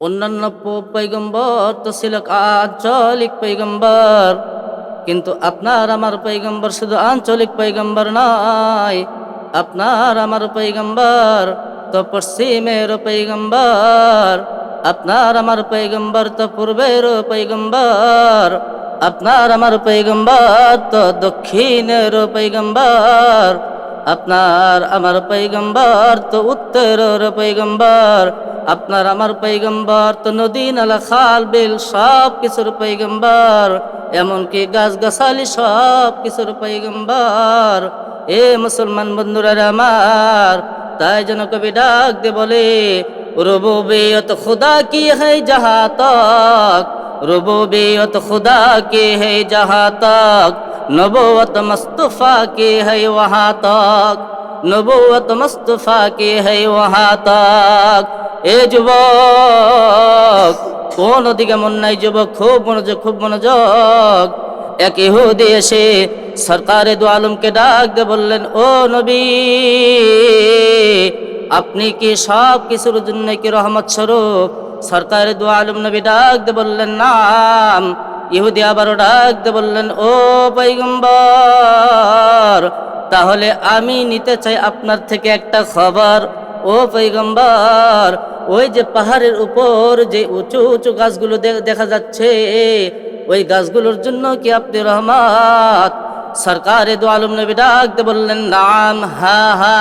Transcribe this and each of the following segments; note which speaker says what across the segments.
Speaker 1: অন্যান্য পৈগম্বর তো ছিল আঞ্চলিক পৈগম্বর কিন্তু আপনার আমার পৈগম্বর শুধু আঞ্চলিক পৈগম্বর নয়। আপনার আমার পৈগম্বর তো পশ্চিমের পৈগম্বর আপনার আমার পৈগম্বর তো পূর্বের পৈগম্বর আপনার আমার পৈগম্বর তো দক্ষিণের পৈগম্বর আপনার আমার পৈগম্বর তো উত্তরের পৈগম্বর আপনার আমার পৈগম্বর তো নদী, নালা, খাল, বেল সব কিছুর পৈগম্বর। এমনকি গাছ গাছালি সব কিছুর পৈগম্বর। এ মুসলমান বন্ধুরা আমার, তাই যেন কবি ডাক দে বলে, রবুবিয়ত খুদা কি হে যাহা তক রবুবিয়ত খুদা কি হে যাহা তক নবত মস্তফা কি হে ওহা তক নবত মস্তফা কি হে ওহা তক এ যুবক, কোন দিকে মন নাই যুবক, খুব মনোযোগ খুব মনোযোগ। এক ইহুদি এসে সরকারে দু আলমকে ডাক দিয়ে বললেন, ও নবী, আপনি কি সব কিছুর জন্য কি রহমত স্বরূপ? সরকারে দু আলম নবী ডাক দিয়ে বললেন, নাম। ইহুদি আবারও ডাক দিয়ে বললেন, ও পৈগম্বর তাহলে আমি নিতে চাই আপনার থেকে একটা খবর। ও পৈগম্বর ওই যে পাহাড়ের উপর যে উঁচু উঁচু গাছগুলো দেখা যাচ্ছে, ওই গাছগুলোর জন্য কি আপনি রহমত? সরকারে দু আলম নবী ডাক দিয়ে বললেন, নাম, হা হা,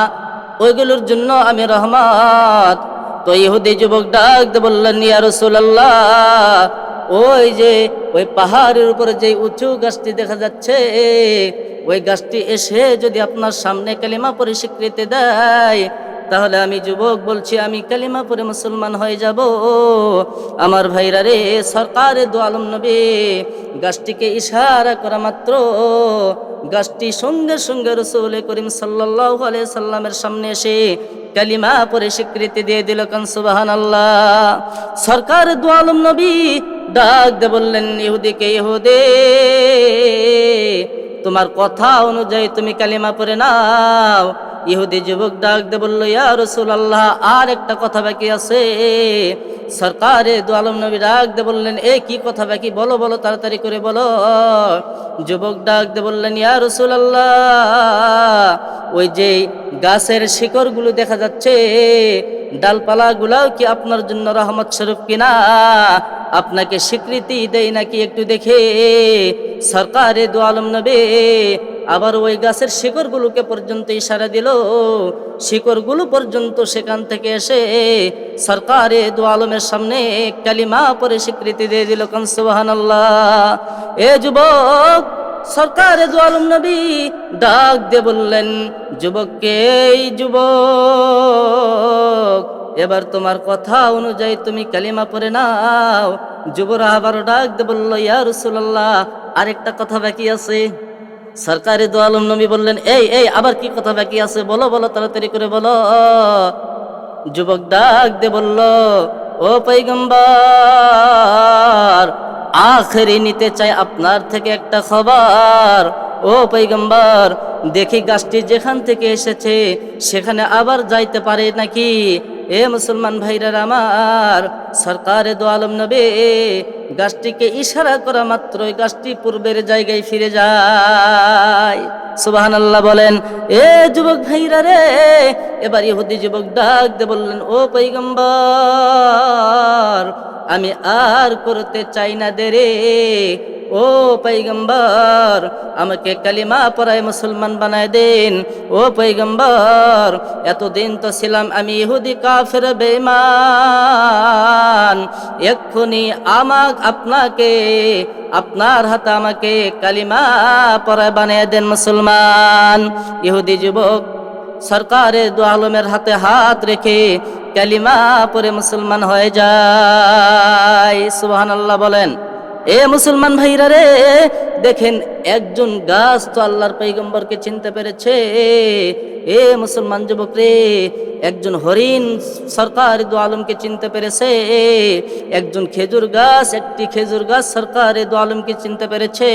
Speaker 1: ওইগুলোর জন্য আমি রহমত। তো ইহুদি যুবক ডাক দিয়ে বললেন ওই যে, ওই পাহাড়ের উপরে যে উঁচু গাছটি দেখা যাচ্ছে, ওই গাছটি এসে যদি আপনার সামনে কালিমা পরে স্বীকৃতি দেয় তাহলে আমি যুবক বলছি, আমি কালিমা পরে মুসলমান হয়ে যাব। আমার ভাইরা রে, সরকারে দু আলম নবী, গাছটিকে ইশারা করা মাত্র। গাছটি সঙ্গে সঙ্গে রসুল করিম সাল্লাহ সাল্লামের সামনে এসে কালিমা পরে স্বীকৃতি দিয়ে দিল, কান সুবাহান আল্লাহ সরকার দু আলম নবী ডাক দে বললেন ইহুদিকে ইহুদে, তোমার কথা অনুযায়ী তুমি কালিমা পরে নাও। ইহুদি যুবক ডাক দে বলল, ইয়া রসুল আল্লাহ আর একটা কথা বাকি আছে। সরকারে দু আলম নবী ডাক দে বললেন, এ কি কথা বাকি? বলো বলো, তাড়াতাড়ি করে বলো। যুবক ডাক দে বললেন, ইয়া রসুল আল্লাহ ওই যে গাছের শিকড়গুলো দেখা যাচ্ছে, ডালপালাগুলাও কি আপনার জন্য রহমত স্বরূপ কিনা? আপনাকে স্বীকৃতি দেয় নাকি একটু দেখে? সরকারে দু আলম নবে আবার ওই গাছের শিকড়গুলোকে পর্যন্ত ইশারা দিল। শিকড়গুলো পর্যন্ত সেখান থেকে এসে সরকারে দু আলমের সামনে কালিমা পরে স্বীকৃতি দিয়ে দিল। কান সুবাহান এ যুবক, সরকারে দু আলম নবী ডাক দিয়ে বললেন, যুবককে এই যুবক, এবার তোমার কথা অনুযায়ী তুমি কালিমা পরে নাও। যুবরা আবার ডাক দিয়ে বলল, ইয়া রসুল্লাহ আরেকটা কথা বাকি আছে। সরকারি দু আলম নবী বললেন, এই এই, আবার কি কথা বাকি আছে? বলো বলো, তাড়াতাড়ি করে বলো। যুবক ডাক দে বলল, ও পৈগম্বর, আখেরি নিতে চাই আপনার থেকে একটা খবর। ও পৈগম্বর, দেখি গাছটি যেখান থেকে এসেছে, সেখানে আবার যাইতে পারে নাকি? এ মুসলমান ভাইরা আমার, সরকারে দো আলম নবে গাছটিকে ইশারা করা মাত্রই গাছটি পূর্বের জায়গায় ফিরে যায়। সুবাহান আল্লাহ বলেন, এ যুবক ভাইরা রে, এবার ইহুদি যুবক ডাক দে বললেন, ও পৈগম্বর, আমি আর করতে চাই না দে রে ও পৈগম্বর, আমাকে কালিমা পড়ায় মুসলমান বানায় দিন। ও পৈগম্বর, এতদিন তো ছিলাম আমি ইহুদি কাফের বেমান এক্ষুনি আমাক আপনাকে, আপনার হাতে আমাকে কালিমা পড়ায় বানিয়ে দেন মুসলমান। ইহুদি যুবক, সরকারে দু আলমের হাতে হাত রেখে কালিমা পরে মুসলমান হয়ে যায়। সুবহানাল্লাহ বলেন এ মুসলমান ভাইরা রে দেখেন একজন গাছ তো আল্লাহর পৈগম্বরকে চিনতে পেরেছে। এ মুসলমান যুবক রে একজন হরিণ সরকার দু আলমকে চিনতে পেরেছে। একজন খেজুর গাছ, একটি খেজুর গাছ সরকার দু আলমকে চিনতে পেরেছে।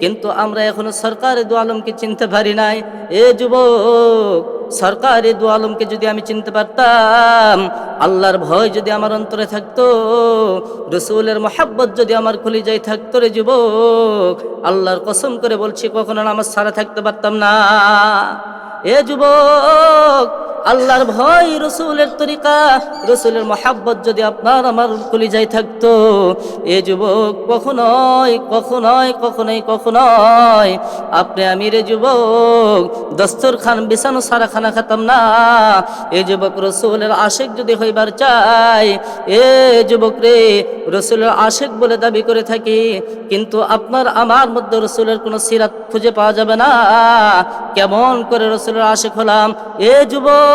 Speaker 1: কিন্তু আমরা এখনও সরকার দু আলমকে চিনতে পারি নাই। এ যুবক, সরকার দু আলমকে যদি আমি চিনতে পারতাম, আল্লাহর ভয় যদি আমার অন্তরে থাকতো, রসুলের মহাব্বত যদি আমার খুলি যাই থাকতো রে যুবক। আল্লাহর কসম করে বলছি কখনো নামাজ ছাড়া থাকতে পারতাম না। এ যুবক আল্লাহর ভয় রসুলের তরিকা, রসুলের মহাব্বত যদি আপনার আমার কলিজায় থাকতো, এ যুবক কখনোই কখনোই কখনোই কখনোই আপনি আমি রে যুবক দস্তর খান বিছানো সারা খানা খাতাম না। এ যুবক রসুলের আশেক যদি হইবার চাই, এ যুবক রে, রসুলের আশেক বলে দাবি করে থাকি, কিন্তু আপনার আমার মধ্যে রসুলের কোনো সিরাত খুঁজে পাওয়া যাবে না। কেমন করে রসুলের আশেক হলাম? এ যুবক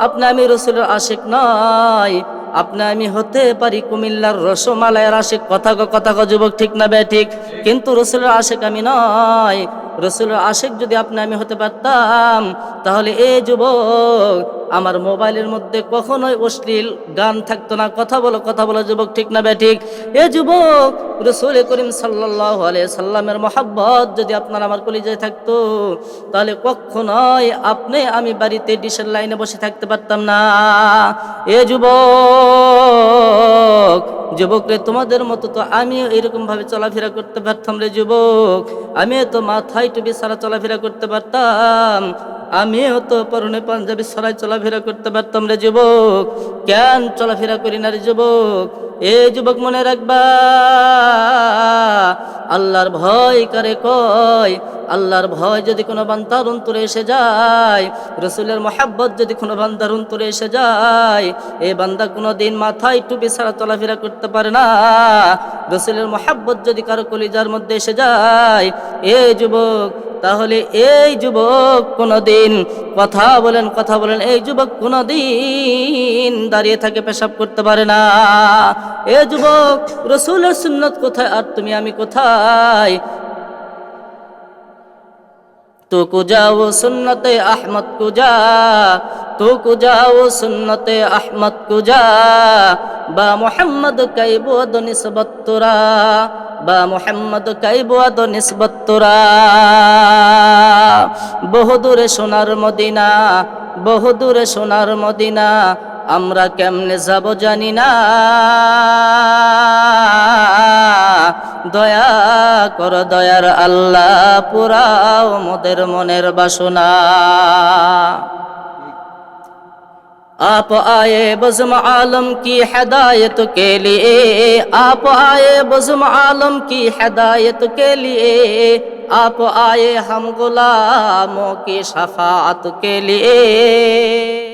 Speaker 1: আপনি আমি রসুলের আশেক নয় আপনি আমি হতে পারি কুমিল্লার রসমালায়ের আশেক। কথা কথা যুবক, ঠিক না বে, ঠিক? কিন্তু রসুলের আশেক আমি নয় রসুলের আশেক যদি আপনি আমি হতে পারতাম, তাহলে এ যুবক আমার মোবাইলের মধ্যে কখনোই অশ্লীল গান থাকতো না। কথা বলো কথা বলো যুবক, ঠিক না বে, ঠিক? এ যুবক, রসুল করিম সাল্লাহ সাল্লামের মহাব্বত যদি আপনার আমার কলিজায় থাকতো, তাহলে কখনোই আপনি আমি বাড়িতে ডিশের লাইনে বসে থাকতে পারতাম না। এ যুবক যুবক রে, তোমাদের মতো তো আমিও এরকম ভাবে চলাফেরা করতে পারতাম রে যুবক। আমিও তো মাথায় টুপি সারা চলাফেরা করতে পারতাম। আমিও তো পরনে পাঞ্জাবি সরাই চলাফেরা করতে পারতাম রে যুবক। কেন চলাফেরা করি না রে যুবক? এ যুবক মনে রাখবা, আল্লাহর ভয় করে কয়? আল্লাহর ভয় যদি কোনো বান্তার অন্তরে এসে যায়, রসুলের মহাব্বত যদি কোনো বান্দার অন্তরে এসে যায়, এ বান্দা কোনো দিন মাথায় টুপি ছাড়া চলাফেরা করতে পারে না। রসুলের মহাব্বত যদি কারও কলিজার মধ্যে এসে যায়, এ যুবক তাহলে এই যুবক কোনোদিন কথা বলেন কথা বলেন, এই যুবক কোনোদিন দাঁড়িয়ে থাকে, পেশাব করতে পারে না। এ যুবক, রসুলের সুন্নত কোথায়, আর তুমি, আমি কোথায়? তো কুজাও সুন্নতে আহমদ কুজা তো কুজাও সুন্নতে আহমদ কুজা, বা মোহাম্মদ কাইবুদ নিসবত তোরা বা মোহাম্মদ কাইবুদ নিসবত তোরা। বহুদূরে সোনার মদিনা বহুদূরে সোনার মদিনা, আমরা কেমনে যাব জানি না। দয়া কর দয়ার আল্লাহ পুরাও মোদের মনের বাসনা। آپ آئے بزم عالم کی ہدایت کے لیے، آپ آئے بزم عالم کی ہدایت کے لیے، آپ آئے ہم غلاموں کی شفاعت کے لیے۔